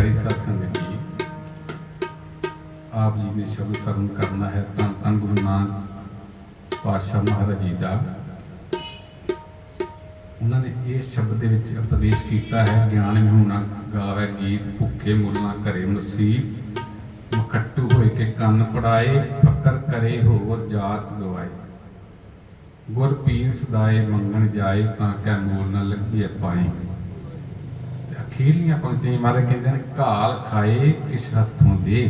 ਪਿਆਰੀ ਸਾਧ ਸੰਗਤ ਜੀ। ਆਪ ਜੀ ਨੇ ਸ਼ਬਦ ਸਰਵਣ ਕਰਨਾ ਹੈ ਤਾਂ ਤਨ ਗੁਰੂ ਨਾਨਕ ਪਾਤਸ਼ਾਹ ਮਹਾਰਾਜ ਜੀ ਦਾ। ਉਹਨਾਂ ਨੇ ਇਹ ਸ਼ਬਦ ਦੇ ਵਿੱਚ ਉਪਦੇਸ਼ ਕੀਤਾ ਹੈ, ਗਿਆਨ ਵਿਹੂਣਾ ਗਾਵੇ ਗੀਤ, ਭੁੱਖੇ ਮੁੱਲਾਂ ਘਰੇ ਮਸੀਹ ਮਖੱਟੂ ਹੋਏ ਕੇ ਕੰਨ ਪੜਾਏ, ਫਕਰ ਕਰੇ ਹੋਰ ਜਾਤ ਗਵਾਏ। ਗੁਰ ਪੀਰ ਸਦਾਏ ਮੰਗਣ ਜਾਏ ਤਾਂ ਕੈ ਮੋਲ ਨਾ ਲੱਗੀਏ ਪਾਏ। ਅਖੀਰਲੀਆਂ ਪੰਕਤੀਆਂ ਮਾਰੇ ਕਹਿੰਦੇ ਨੇ, ਘਾਲ ਖਾਏ ਕਿਸ ਹੱਥੋਂ ਦੇ,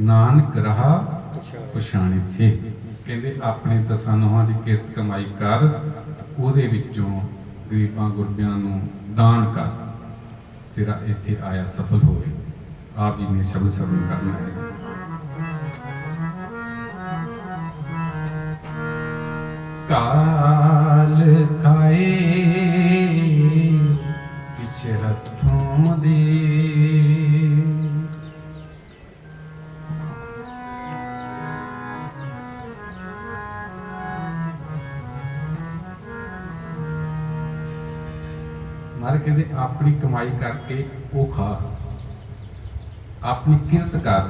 ਨਾਨਕ ਰਹਾ ਪਛਾਣੇ ਸੇ। ਕਹਿੰਦੇ ਆਪਣੇ ਦਸਾਂ ਨੋਹਾਂ ਦੀ ਕਿਰਤ ਕਮਾਈ ਕਰ, ਉਹਦੇ ਵਿੱਚੋਂ ਗਰੀਬਾਂ ਗੁਰਬਿਆਂ ਨੂੰ ਦਾਨ ਕਰ, ਤੇਰਾ ਇੱਥੇ ਆਇਆ ਸਫਲ ਹੋਵੇ। ਆਪ ਜੀ ਨੇ ਸ਼ਬਦ ਸਰਵਣ ਕਰਨਾ ਹੈ। ਕਾਲ ਮਾਰੇ ਕਹਿੰਦੇ ਆਪਣੀ ਕਮਾਈ ਕਰਕੇ ਉਹ ਖਾ। ਆਪਣੀ ਕਿਰਤ ਕਰ।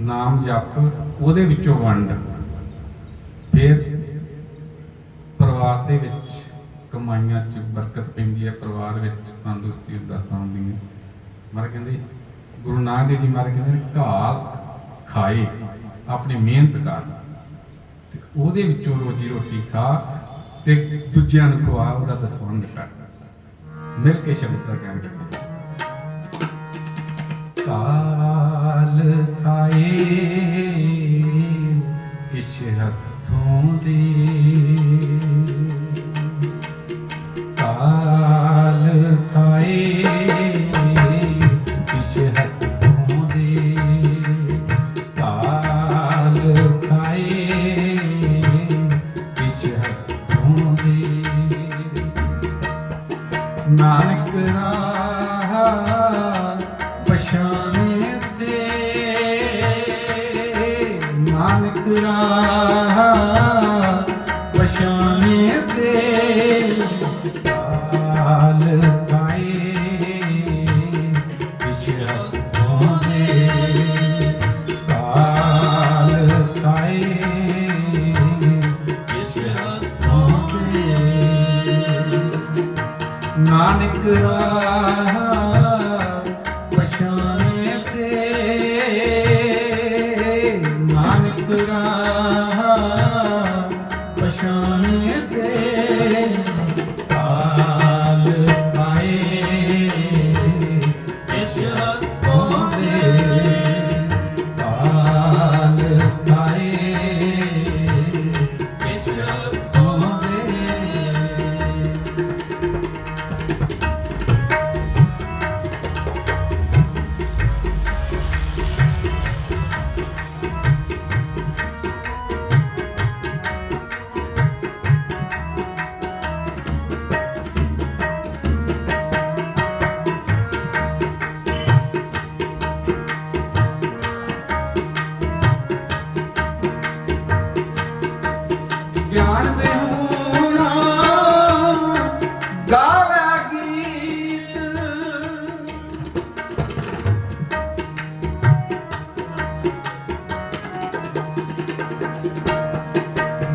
ਨਾਮ ਜਪ, ਉਹਦੇ ਵਿੱਚੋਂ ਵੰਡ। ਫਿਰ ਪਰਿਵਾਰ ਦੇ ਵਿੱਚ ਕਮਾਈਆਂ 'ਚ ਬਰਕਤ ਪੈਂਦੀ ਹੈ। ਪਰਿਵਾਰ ਵਿੱਚ ਤੰਦਰੁਸਤੀ ਦਾਤਾਂ ਹੁੰਦੀਆਂ। ਮਹਾਰਾਜ ਕਹਿੰਦੇ, ਗੁਰੂ ਨਾਨਕ ਦੇਵ ਜੀ ਮਹਾਰਾਜ ਕਹਿੰਦੇ ਨੇ, ਘਾਲ ਖਾਏ, ਆਪਣੀ ਮਿਹਨਤ ਕਰ। ਤੇ ਉਹਦੇ ਵਿੱਚੋਂ ਰੋਜੀ ਰੋਟੀ ਖਾ ਤੇ ਦੂਜਿਆਂ ਨੂੰ ਖਵਾ, ਉਹਦਾ ਦਸਵੰਦ ਕਰ। ਮਿਲ ਕੇ ਸ਼ਬਦ ਦਾ ਗਿਆਨ ਕਰੀਏ ਕਾਲ ਖਾਏ ਕਿਛ ਹੱਥੋਂ ਦੇ? ਨਾਨਕ ਰਾਹ ਨਾਨਕ ਰਾਹ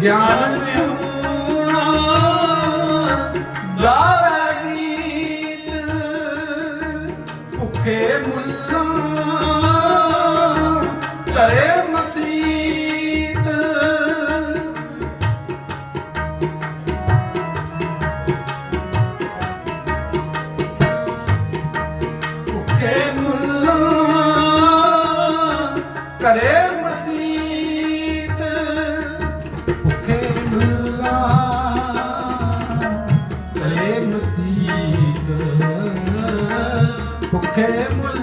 ਗਿਆਨ ਦੇ ਗਾਵੇ ਗੀਤ ਭੁੱਖੇ ਮੁੱਲਾਂ ਕਰੇ ਮਸੀਤ। ਭੁੱਖੇ ਮੁੱਲਾਂ ਕਰੇ ਭੁੱਖੇ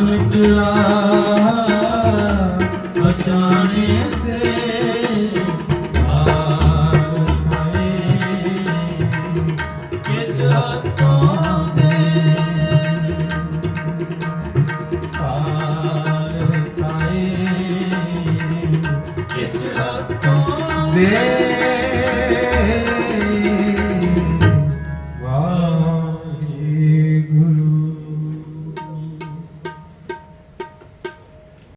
ਨਾਨਕ ਪਛਾਣੇ ਸੇ ਆਲ